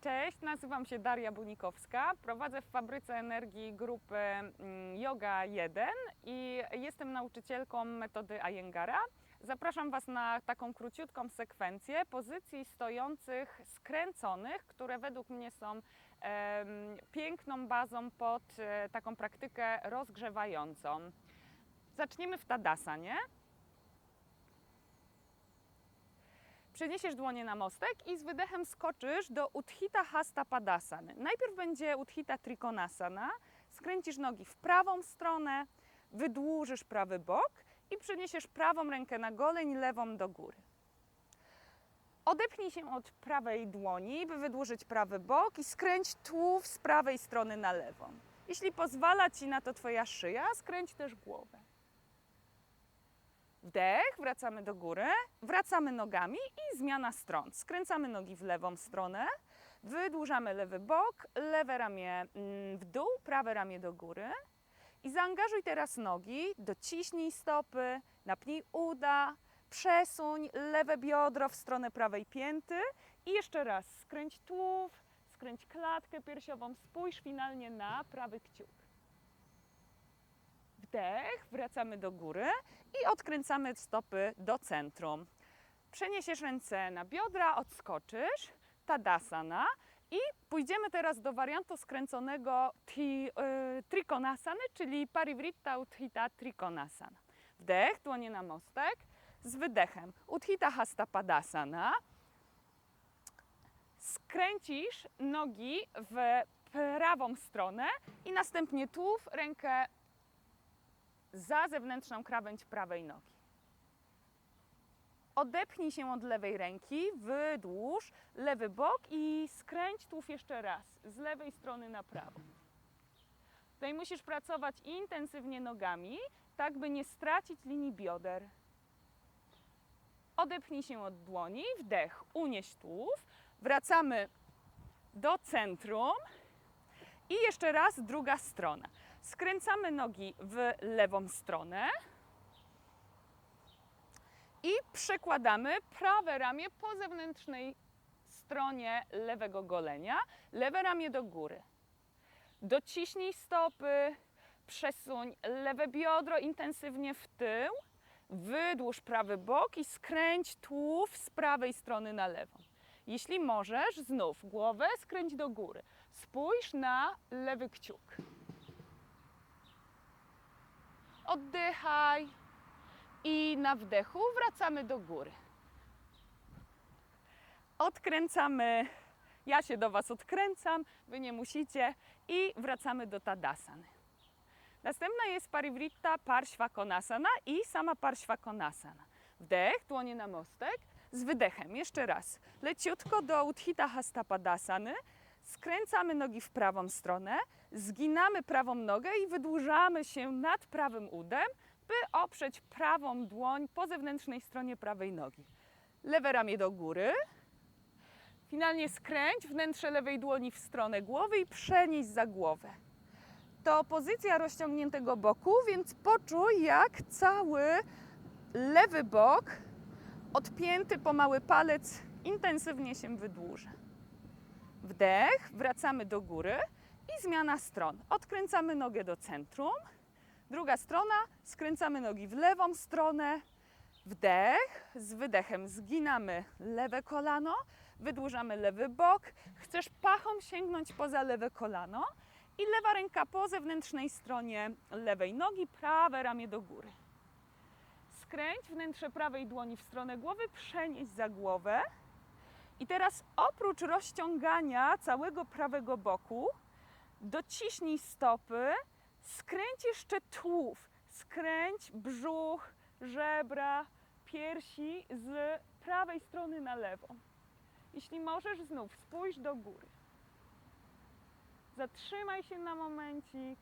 Cześć, nazywam się Daria Bunikowska. Prowadzę w fabryce energii grupy mm, Yoga 1 i jestem nauczycielką metody Ayengara. Zapraszam Was na taką króciutką sekwencję pozycji stojących skręconych, które według mnie są em, piękną bazą pod e, taką praktykę rozgrzewającą. Zaczniemy w Tadasanie. Przeniesiesz dłonie na mostek i z wydechem skoczysz do Utthita Hasta Padasany. Najpierw będzie Utthita Trikonasana. Skręcisz nogi w prawą stronę, wydłużysz prawy bok i przeniesiesz prawą rękę na goleń, lewą do góry. Odepnij się od prawej dłoni, by wydłużyć prawy bok i skręć tułów z prawej strony na lewą. Jeśli pozwala Ci na to Twoja szyja, skręć też głowę. Wdech, wracamy do góry, wracamy nogami i zmiana stron. Skręcamy nogi w lewą stronę, wydłużamy lewy bok, lewe ramię mm, w dół, prawe ramię do góry. I zaangażuj teraz nogi, dociśnij stopy, napnij uda, przesuń lewe biodro w stronę prawej pięty i jeszcze raz skręć tułów, skręć klatkę piersiową, spójrz finalnie na prawy kciuk. Wdech, wracamy do góry i odkręcamy stopy do centrum. Przeniesiesz ręce na biodra, odskoczysz, tadasana i pójdziemy teraz do wariantu skręconego tri, y, trikonasany, czyli parivritta utthita trikonasana. Wdech, dłonie na mostek, z wydechem utthita hasta padasana. Skręcisz nogi w prawą stronę i następnie tułów, rękę za zewnętrzną krawędź prawej nogi. Odepnij się od lewej ręki, wydłuż lewy bok i skręć tułów jeszcze raz z lewej strony na prawą. Tutaj musisz pracować intensywnie nogami, tak by nie stracić linii bioder. Odepnij się od dłoni, wdech, unieś tułów, wracamy do centrum i jeszcze raz druga strona. Skręcamy nogi w lewą stronę i przekładamy prawe ramię po zewnętrznej stronie lewego golenia, lewe ramię do góry. Dociśnij stopy, przesuń lewe biodro intensywnie w tył, wydłuż prawy bok i skręć tułów z prawej strony na lewą. Jeśli możesz, znów głowę skręć do góry. Spójrz na lewy kciuk. Oddychaj i na wdechu wracamy do góry. Odkręcamy, ja się do Was odkręcam, Wy nie musicie i wracamy do Tadasany. Następna jest Parivritta Parshvakonasana i sama Parshvakonasana. Wdech, dłonie na mostek, z wydechem, jeszcze raz. Leciutko do Utthita Hasta Padasany, skręcamy nogi w prawą stronę, zginamy prawą nogę i wydłużamy się nad prawym udem, by oprzeć prawą dłoń po zewnętrznej stronie prawej nogi. Lewe ramię do góry. Finalnie skręć wnętrze lewej dłoni w stronę głowy i przenieś za głowę. To pozycja rozciągniętego boku, więc poczuj, jak cały lewy bok, odpięty po mały palec, intensywnie się wydłuża. Wdech, wracamy do góry i zmiana stron. Odkręcamy nogę do centrum. Druga strona, skręcamy nogi w lewą stronę. Wdech, z wydechem zginamy lewe kolano, wydłużamy lewy bok. Chcesz pachą sięgnąć poza lewe kolano i lewa ręka po zewnętrznej stronie lewej nogi, prawe ramię do góry. Skręć wnętrze prawej dłoni w stronę głowy, przenieś za głowę. I teraz oprócz rozciągania całego prawego boku, dociśnij stopy, skręć jeszcze tułów, skręć brzuch, żebra, piersi z prawej strony na lewą. Jeśli możesz, znów spójrz do góry. Zatrzymaj się na momencik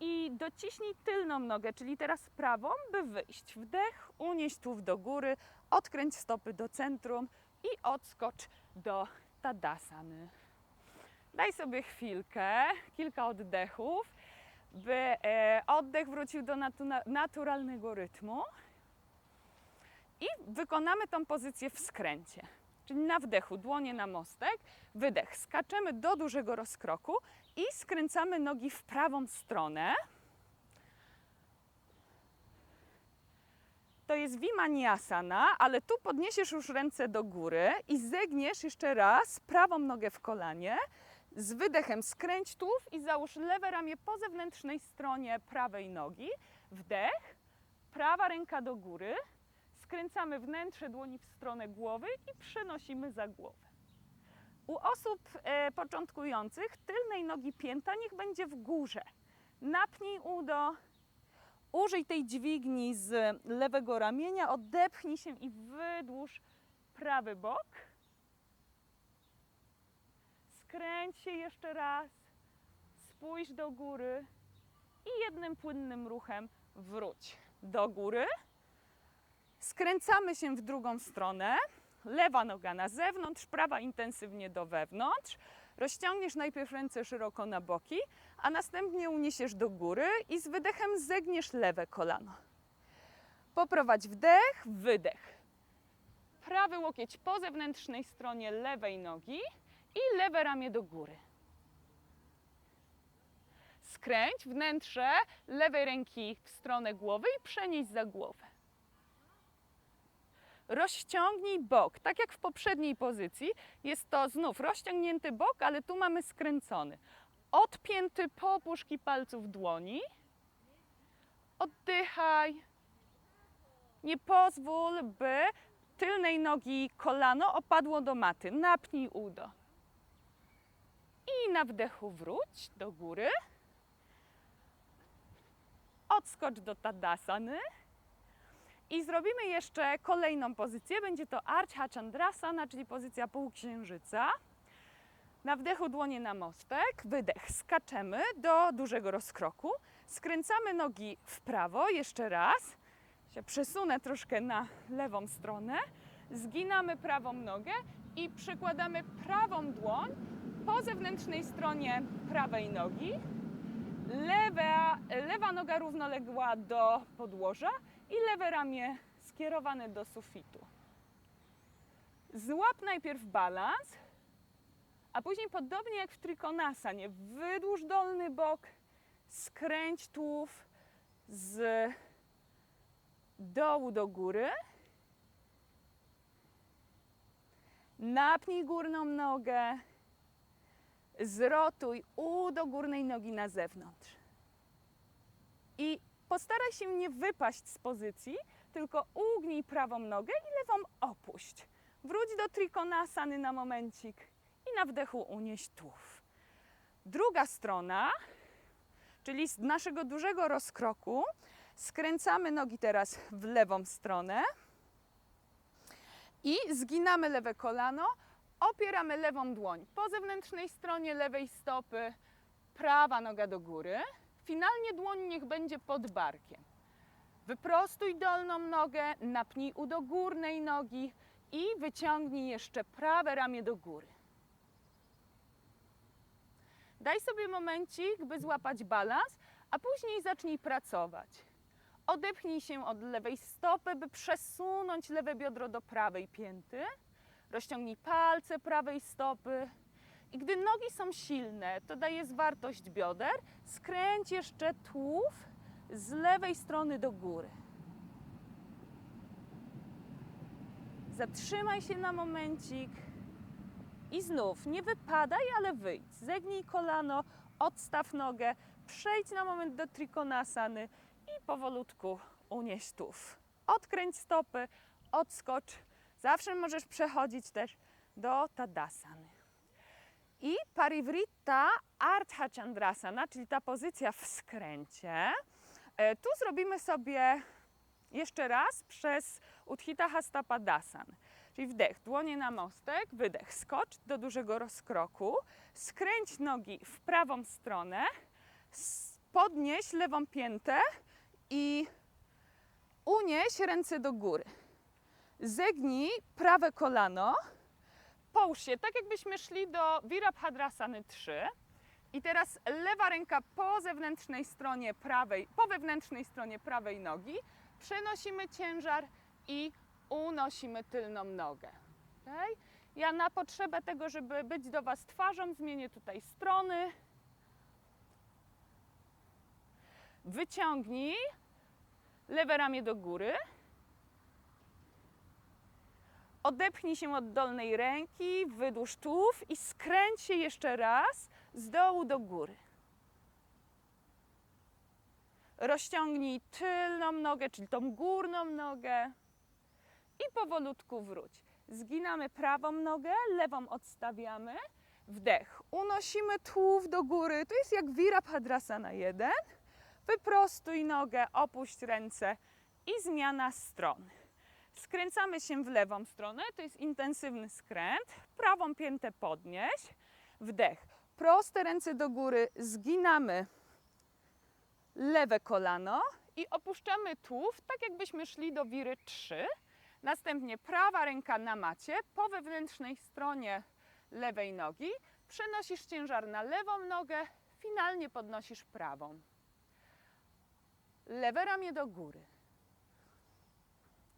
i dociśnij tylną nogę, czyli teraz prawą, by wyjść. Wdech, unieś tułów do góry, odkręć stopy do centrum i odskocz do Tadasany. Daj sobie chwilkę, kilka oddechów, by e, oddech wrócił do natu- naturalnego rytmu. I wykonamy tą pozycję w skręcie. Czyli na wdechu dłonie na mostek, wydech. Skaczemy do dużego rozkroku i skręcamy nogi w prawą stronę. To jest Vimanyasana, ale tu podniesiesz już ręce do góry i zegniesz jeszcze raz prawą nogę w kolanie. Z wydechem skręć tułów i załóż lewe ramię po zewnętrznej stronie prawej nogi. Wdech, prawa ręka do góry. Skręcamy wnętrze dłoni w stronę głowy i przenosimy za głowę. U osób e, początkujących tylnej nogi pięta niech będzie w górze. Napnij udo, użyj tej dźwigni z lewego ramienia, odepchnij się i wydłuż prawy bok. Skręć się jeszcze raz, spójrz do góry i jednym płynnym ruchem wróć do góry. Skręcamy się w drugą stronę. Lewa noga na zewnątrz, prawa intensywnie do wewnątrz. Rozciągniesz najpierw ręce szeroko na boki, a następnie uniesiesz do góry i z wydechem zegniesz lewe kolano. Poprowadź wdech, wydech. Prawy łokieć po zewnętrznej stronie lewej nogi i lewe ramię do góry. Skręć wnętrze lewej ręki w stronę głowy i przenieś za głowę. Rozciągnij bok, tak jak w poprzedniej pozycji. Jest to znów rozciągnięty bok, ale tu mamy skręcony. Odpięty po opuszki palców dłoni. Oddychaj. Nie pozwól, by tylnej nogi kolano opadło do maty. Napnij udo. I na wdechu wróć do góry. Odskocz do Tadasany. I zrobimy jeszcze kolejną pozycję. Będzie to Archa Chandrasana, czyli pozycja półksiężyca. Na wdechu dłonie na mostek, wydech. Skaczemy do dużego rozkroku. Skręcamy nogi w prawo, jeszcze raz. Się przesunę troszkę na lewą stronę. Zginamy prawą nogę i przykładamy prawą dłoń po zewnętrznej stronie prawej nogi. Lewa, lewa noga równoległa do podłoża i lewe ramię skierowane do sufitu. Złap najpierw balans, a później podobnie jak w trikonasanie, wydłuż dolny bok, skręć tułów z dołu do góry. Napnij górną nogę, zrotuj u do górnej nogi na zewnątrz. I postaraj się nie wypaść z pozycji, tylko ugnij prawą nogę i lewą opuść. Wróć do trikonasany na momencik i na wdechu unieś tułów. Druga strona, czyli z naszego dużego rozkroku, skręcamy nogi teraz w lewą stronę i zginamy lewe kolano, opieramy lewą dłoń po zewnętrznej stronie lewej stopy, prawa noga do góry. Finalnie dłoń niech będzie pod barkiem. Wyprostuj dolną nogę, napnij u do górnej nogi i wyciągnij jeszcze prawe ramię do góry. Daj sobie momencik, by złapać balans, a później zacznij pracować. Odepchnij się od lewej stopy, by przesunąć lewe biodro do prawej pięty. Rozciągnij palce prawej stopy. I gdy nogi są silne, to daje zwartość bioder. Skręć jeszcze tułów z lewej strony do góry. Zatrzymaj się na momencik i znów nie wypadaj, ale wyjdź. Zegnij kolano, odstaw nogę, przejdź na moment do trikonasany i powolutku unieś tułów. Odkręć stopy, odskocz. Zawsze możesz przechodzić też do tadasany. I parivritta ardha chandrasana, czyli ta pozycja w skręcie. E, Tu zrobimy sobie jeszcze raz przez Utthita Hasta Padasan. Czyli wdech, dłonie na mostek, wydech, skocz do dużego rozkroku, skręć nogi w prawą stronę, podnieś lewą piętę i unieś ręce do góry. Zegnij prawe kolano, połóż się tak jakbyśmy szli do Virabhadrasany 3. I teraz lewa ręka po zewnętrznej stronie prawej, po wewnętrznej stronie prawej nogi. Przenosimy ciężar i unosimy tylną nogę. okej? Ja na potrzebę tego, żeby być do Was twarzą, zmienię tutaj strony. Wyciągnij lewe ramię do góry. Odepchnij się od dolnej ręki, wydłuż tułów i skręć się jeszcze raz z dołu do góry. Rozciągnij tylną nogę, czyli tą górną nogę i powolutku wróć. Zginamy prawą nogę, lewą odstawiamy. Wdech. Unosimy tułów do góry. To jest jak Virabhadrasana 1. Wyprostuj nogę, opuść ręce i zmiana strony. Skręcamy się w lewą stronę, to jest intensywny skręt. Prawą piętę podnieś. Wdech. Proste ręce do góry, zginamy lewe kolano i opuszczamy tułów, tak jakbyśmy szli do wiry 3. Następnie prawa ręka na macie, po wewnętrznej stronie lewej nogi. Przenosisz ciężar na lewą nogę, finalnie podnosisz prawą. Lewe ramię do góry.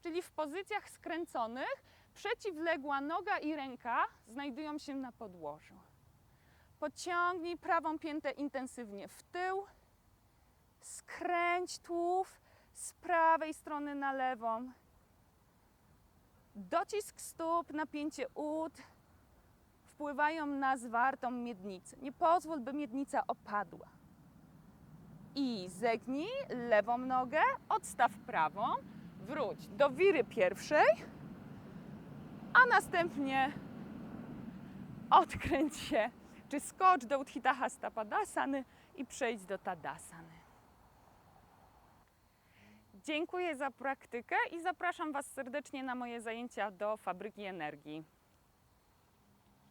Czyli w pozycjach skręconych przeciwległa noga i ręka znajdują się na podłożu. Pociągnij prawą piętę intensywnie w tył. Skręć tułów z prawej strony na lewą. Docisk stóp, napięcie ud wpływają na zwartą miednicę. Nie pozwól, by miednica opadła. I zegnij lewą nogę, odstaw prawą, wróć do wiry pierwszej, a następnie odkręć się, czy skocz do Utthita Hasta Padasany i przejdź do Tadasany. Dziękuję za praktykę i zapraszam Was serdecznie na moje zajęcia do Fabryki Energii.